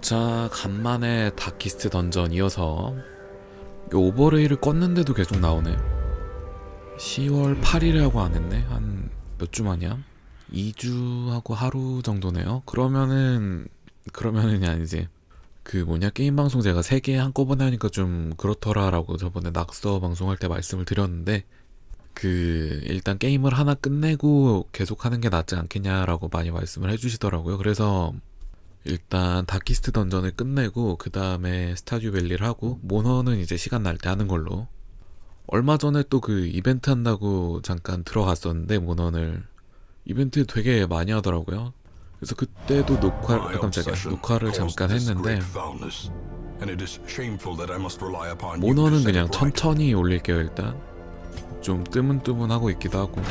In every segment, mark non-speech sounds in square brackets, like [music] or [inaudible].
자, 간만에 다키스트 던전 이어서 요 오버레이를 껐는데도 계속 나오네. 10월 8일에 하고 안 했네. 한 몇 주 만이야? 2주하고 하루 정도네요. 그러면은 그러면은이 아니지. 그 뭐냐 게임 방송 제가 3개 한꺼번에 하니까 좀 그렇더라라고 저번에 낙서 방송할 때 말씀을 드렸는데 그 일단 게임을 하나 끝내고 계속 하는 게 낫지 않겠냐라고 많이 말씀을 해주시더라고요. 그래서 일단 다키스트 던전을 끝내고 그 다음에 스타듀 밸리를 하고 모너는 이제 시간 날 때 하는 걸로. 얼마 전에 또 그 이벤트 한다고 잠깐 들어갔었는데 모너를 이벤트 되게 많이 하더라고요. 그래서 그때도 녹화 아, 깜짝이야 녹화를 잠깐 했는데 모너는 그냥 천천히 올릴게요 일단 좀 뜨문뜨문 하고 있기도 하고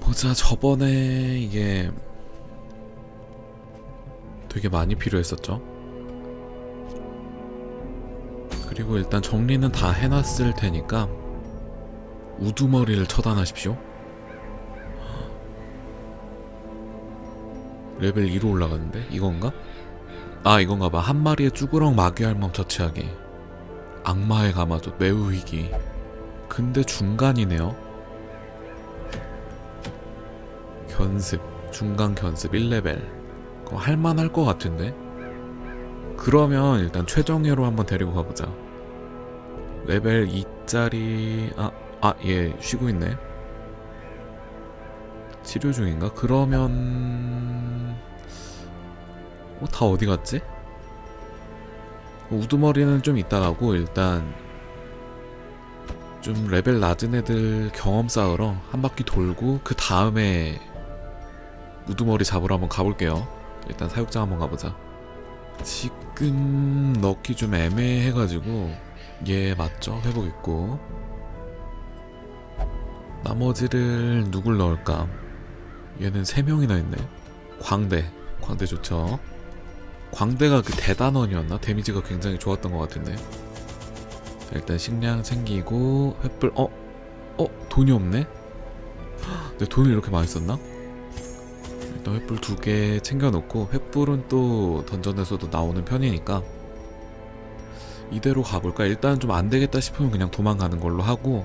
보자 저번에 이게 되게 많이 필요했었죠. 그리고 일단 정리는 다 해놨을 테니까 우두머리를 처단하십시오. 레벨 2로 올라갔는데? 이건가? 아 이건가 봐 한 마리의 쭈그렁 마귀알몸 처치하기. 악마의 가마솥 매우 위기 근데 중간이네요. 견습. 중간 견습. 1레벨 그럼 할만할 것 같은데 그러면 일단 최정예로 한번 데리고 가보자 레벨 2짜리 아아얘 쉬고 있네 치료 중인가? 그러면 어, 다 어디 갔지? 우두머리는 좀 가고 일단 좀 레벨 낮은 애들 경험 쌓으러 한 바퀴 돌고 그 다음에 우두머리 잡으러 한번 가볼게요. 일단 사육장 한번 가보자. 지금 넣기 좀 애매해가지고 얘 맞죠? 회복 있고 나머지를 누굴 넣을까? 얘는 세 명이나 있네. 광대, 광대 좋죠. 광대가 그 대단원이었나? 데미지가 굉장히 좋았던 것 같은데. 자, 일단 식량 챙기고 횃불 어? 어? 돈이 없네? 헉, 내 돈을 이렇게 많이 썼나? 일단 횃불 두 개 챙겨놓고 횃불은 또 던전에서도 나오는 편이니까 이대로 가볼까? 일단 좀 안되겠다 싶으면 그냥 도망가는 걸로 하고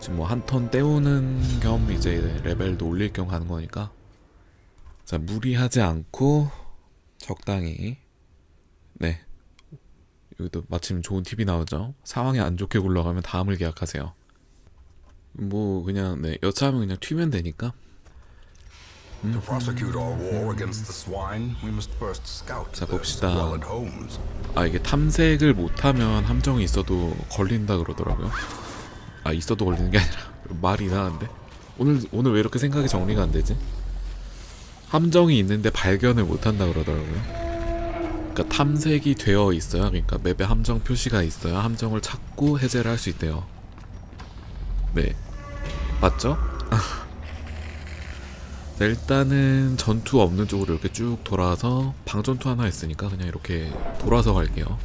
지금 뭐 한 턴 때우는 겸 이제 레벨도 올릴 겸 가는 거니까. 자 무리하지 않고 적당히. 네. 여기도 마침 좋은 팁이 나오죠? 상황이 안 좋게 굴러가면 다음을 계약하세요. 뭐 그냥 네 여차하면 그냥 튀면 되니까 To prosecute our war against the swine, we must first scout 자, 봅시다. 아 이게 탐색을 못하면 함정이 있어도 걸린다 그러더라고요. 아 있어도 걸리는 게 아니라 [laughs] 말이 이상한데? 오늘 오늘 왜 이렇게 생각이 정리가 안 되지? 함정이 있는데 발견을 못한다 그러더라고요. 그러니까 탐색이 되어 있어야 그러니까 맵에 함정 표시가 있어야 함정을 찾고 해제를 할 수 있대요. 네. 맞죠? [laughs] 자, 일단은 전투 없는 쪽으로 이렇게 쭉 돌아서 방전투 하나 있으니까 그냥 이렇게 돌아서 갈게요.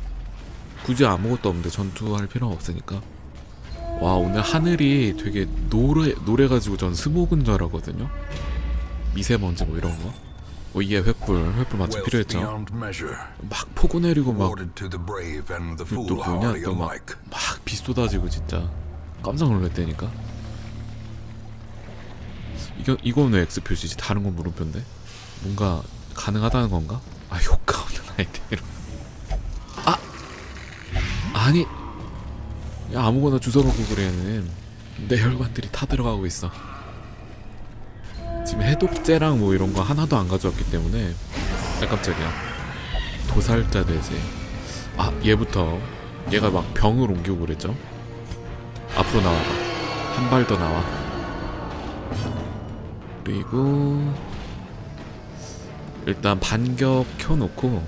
굳이 아무것도 없는데 전투할 필요는 없으니까. 와 오늘 하늘이 되게 노래 노래가지고 전 스모그인 줄 알았거든요. 미세먼지 뭐 이런 거. 오예 횃불 횃불 마침 필요했죠. 막 폭우 내리고 막또 awarded to the brave and the 뭐냐 foolhardy 또막 alike. 막비 쏟아지고 진짜 깜짝 놀랐다니까. 이거 이거는 왜 X 표시지? 다른 건 물음표인데? 뭔가 가능하다는 건가? 아 효과 없는 아이템으로. 아! 아니! 야 아무거나 주워놓고 그래는. 내 혈관들이 타 들어가고 있어. 지금 해독제랑 뭐 이런 거 하나도 안 가져왔기 때문에. 아 깜짝이야. 도살자 돼지 아 얘부터. 얘가 막 병을 옮기고 그랬죠? 앞으로 나와봐. 한 발 더 나와 그리고 일단 반격 켜놓고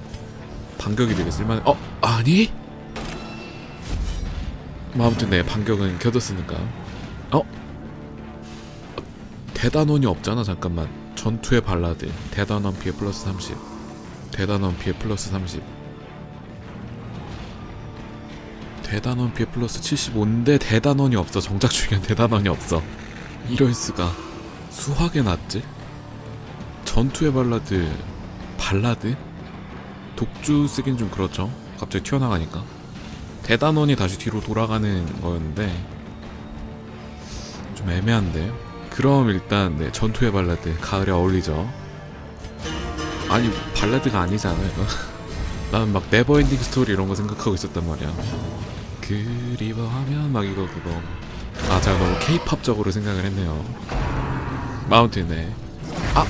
반격이 되게 쓸만해 어? 아니? 뭐 아무튼 네 반격은 켜뒀으니까. 어? 대단원이 없잖아 잠깐만. 전투의 발라드. 대단원 피해 플러스 30 대단원 피해 플러스 30 대단원 피해 플러스 75인데 대단원이 없어. 정작 중요한 대단원이 없어. 이럴 수가 수학에 낫지? 전투의 발라드 발라드? 독주 쓰긴 좀 그렇죠. 갑자기 튀어나가니까. 대단원이 다시 뒤로 돌아가는 거였는데 좀 애매한데. 그럼 일단 네, 전투의 발라드 가을에 어울리죠. 아니 발라드가 아니잖아 이거. [laughs] 나는 막 네버엔딩 스토리 이런 거 생각하고 있었단 말이야. 그리워하면 막 이거 그거. 아 제가 너무 케이팝적으로 생각을 했네요. 마운틴네. 아,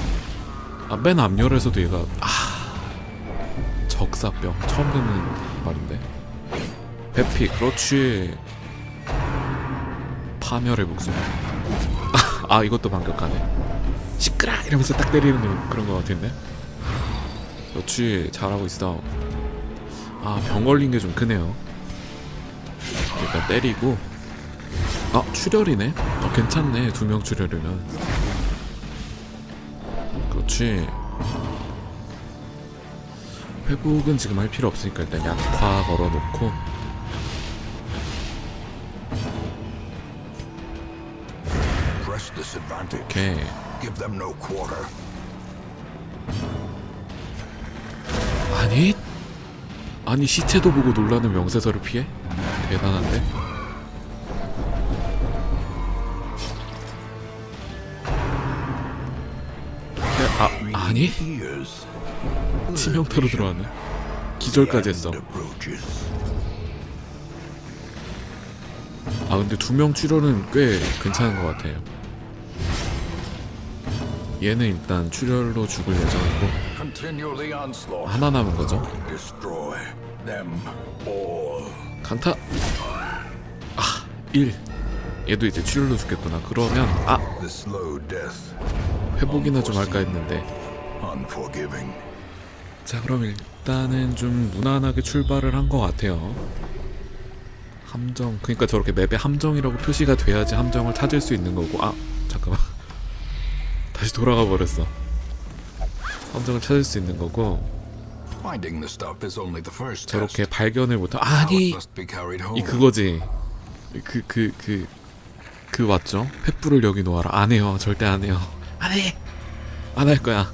아, 맨 앞열에서도 얘가 아 적사병 처음 듣는 말인데. 회피 그렇지. 파멸의 목숨. 아 이것도 반격하네. 시끄라 이러면서 딱 때리는 거- 그런 거 같은데. 그렇지 잘하고 있어. 아 병 걸린 게 좀 크네요. 일단 때리고. 아 출혈이네. 어 괜찮네 두 명 출혈이면. 그렇지. 회복은 지금 할 필요 없으니까 일단 약화 걸어놓고. 오케이. 아니 아니 시체도 보고 놀라는 명세서를 피해 대단한데 아 아니. 치명타로 들어왔네 기절까지 했어. 아 근데 두 명 출혈은 꽤 괜찮은 것 같아요 얘는 일단 출혈로 죽을 예정이고. 하나 남은 거죠. 강타 아 1. 얘도 이제 출혈로 죽겠구나 그러면 아. 회복이나 좀 할까 했는데. 자 그럼 일단은 좀 무난하게 출발을 한 것 같아요. 함정 그러니까 저렇게 맵에 함정이라고 표시가 돼야지 함정을 찾을 수 있는 거고. 아 잠깐만. [laughs] 다시 돌아가 버렸어. 함정을 찾을 수 있는 거고. 저렇게. 발견을 it 아니. 이 그거지. 그 그 그 그 맞죠? 횃불을 여기 놓아라. 안 해요. 절대 안 해요. 안해안 할 거야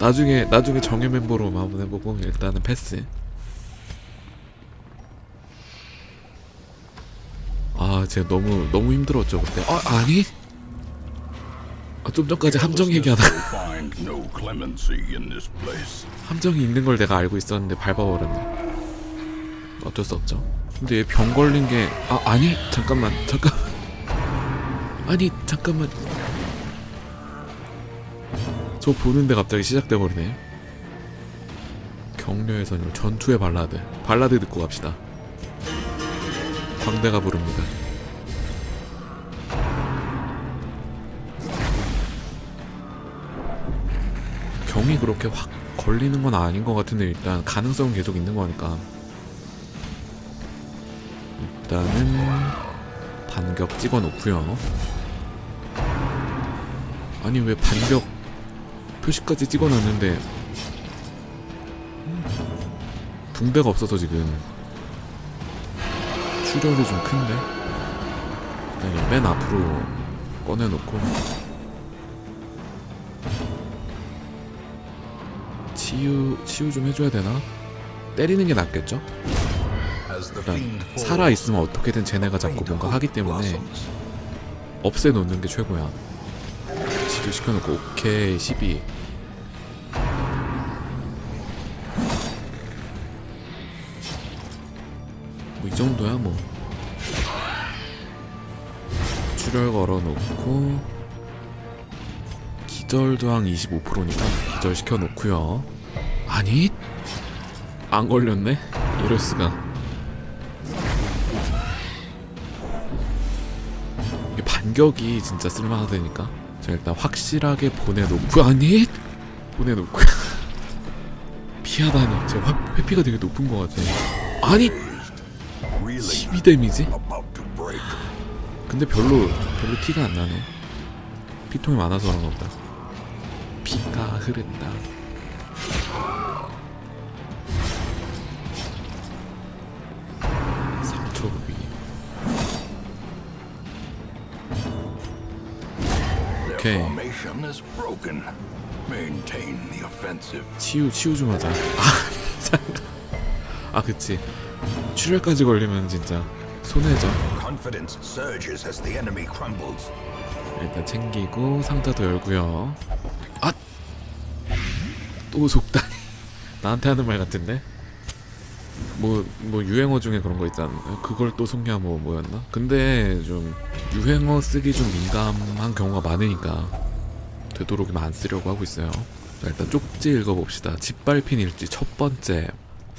나중에 나중에 정예 멤버로 한번 해보고 일단은 패스 아 제가 너무 너무 힘들었죠 그때 아 아니 아, 좀 전까지 함정 얘기하다. 함정이 있는 걸 내가 알고 있었는데 밟아버렸네. 어쩔 수 없죠. 근데 얘 병 걸린 게 아 아니 잠깐만 잠깐 아니 잠깐만 저 보는데 갑자기 시작돼 버리네. 격려의 선율 전투의 발라드 발라드 듣고 갑시다. 광대가 부릅니다. 경이 그렇게 확 걸리는 건 아닌 것 같은데 일단 가능성은 계속 있는 거니까 일단은 반격 찍어 놓고요 아니 왜 반격 표시까지 찍어 놨는데 붕대가 없어서 지금 출혈이 좀 큰데 일단 얘맨 앞으로 꺼내놓고 치유 치유 좀 해줘야 되나? 때리는 게 낫겠죠? 일단 falls, 살아 있으면 어떻게든 쟤네가 자꾸 뭔가 하기 때문에 blossoms. 없애 놓는 게 최고야. 치료 시켜놓고 오케이 12. 이 정도야 뭐. 출혈 걸어놓고 기절 저항 25%니까 기절 시켜 놓고요. 아니 안 걸렸네. 이럴 수가. 이게 반격이 진짜 쓸만하다니까. 자 일단 확실하게 보내놓고 아니 보내놓고 피하다니 제 화, 회피가 되게 높은 것 같아. 아니 12 데미지? 근데 별로 별로 티가 안 나네. 피통이 많아서 그런가 보다. 피가 흐른다. offensive. 치유 치유 좀 하자. 아. 아 그치. 출혈까지 걸리면 진짜 손해죠. 일단 챙기고 상자도 열고요. 아! 또 속단. [laughs] 나한테 하는 말 같은데? 뭐, 뭐 유행어 중에 그런 거 있잖아. 그걸 또 속냐 뭐 뭐였나? 근데 좀 유행어 쓰기 좀 민감한 경우가 많으니까 되도록이면 안 쓰려고 하고 있어요. 자, 일단 쪽지 읽어봅시다. 짓밟힌 일지 첫 번째.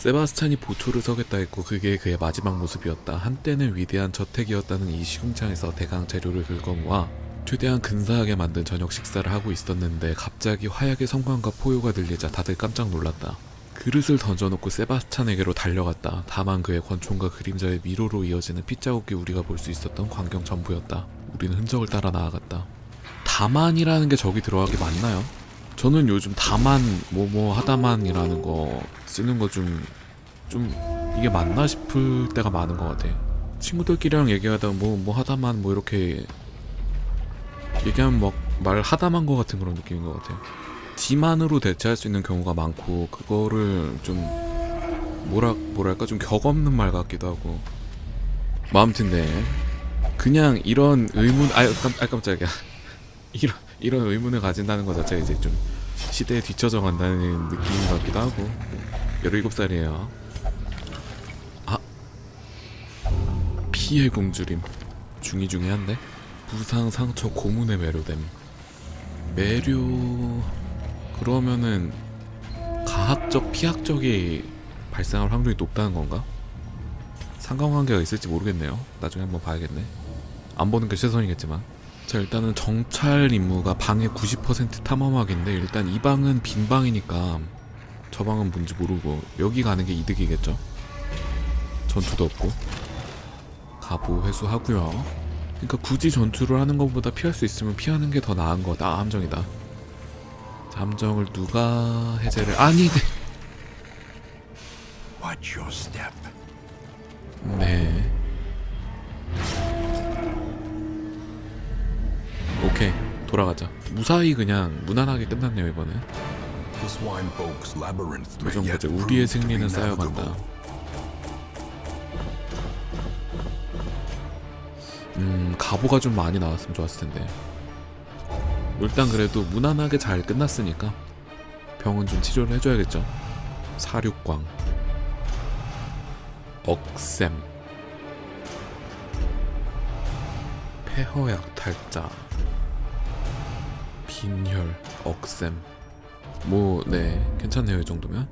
세바스찬이 보초를 서겠다 했고 그게 그의 마지막 모습이었다. 한때는 위대한 저택이었다는 이 시궁창에서 대강 재료를 긁어모아 최대한 근사하게 만든 저녁 식사를 하고 있었는데 갑자기 화약의 성광과 포효가 들리자 다들 깜짝 놀랐다. 그릇을 던져놓고 세바스찬에게로 달려갔다. 다만 그의 권총과 그림자의 미로로 이어지는 핏자국이 우리가 볼 수 있었던 광경 전부였다. 우리는 흔적을 따라 나아갔다. 다만이라는 게 저기 들어가기 맞나요? 저는 요즘 다만 뭐뭐 하다만이라는 거 쓰는 거좀좀 이게 맞나 싶을 때가 많은 것 같아. 친구들끼리랑 얘기하다 뭐뭐 하다만 뭐 이렇게 얘기하면 막 말 하다만 거 같은 그런 느낌인 것 같아. 지만으로 대체할 수 있는 경우가 많고 그거를 좀 뭐라 뭐랄까 좀 격 없는 말 같기도 하고. 뭐 아무튼 네 그냥 이런 의문 아, 깜, 아 깜짝이야. [laughs] 이런 이런 의문을 가진다는 것 자체가 이제 좀 시대에 뒤처져 간다는 느낌 같기도 하고. 17살이에요. 아 피해 공주림. 중이중이한데? 부상 상처 고문에 매료됨. 매료 그러면은 가학적 피학적이 발생할 확률이 높다는 건가? 상관관계가 있을지 모르겠네요. 나중에 한번 봐야겠네. 안 보는 게 최선이겠지만 자 일단은 정찰 임무가 방의 90% 탐험하기인데 일단 이 방은 빈 방이니까 저 방은 뭔지 모르고 여기 가는 게 이득이겠죠? 전투도 없고. 가보 회수하고요. 그러니까 굳이 전투를 하는 것보다 피할 수 있으면 피하는 게 더 나은 거다 함정이다. 자, 함정을 누가 해제를 아니 네. Watch your step. 네 돌아가자. 무사히 그냥 무난하게 끝났네요 이번에. 도전 과제 우리의 승리는. 쌓여간다. 음 가보가 좀 많이 나왔으면 좋았을 텐데. 일단 그래도 무난하게 잘 끝났으니까 병은 좀 치료를 해줘야겠죠. 사륙광. 억샘. 폐허약 탈자 빈혈 억샘. 뭐네 괜찮네요 이 정도면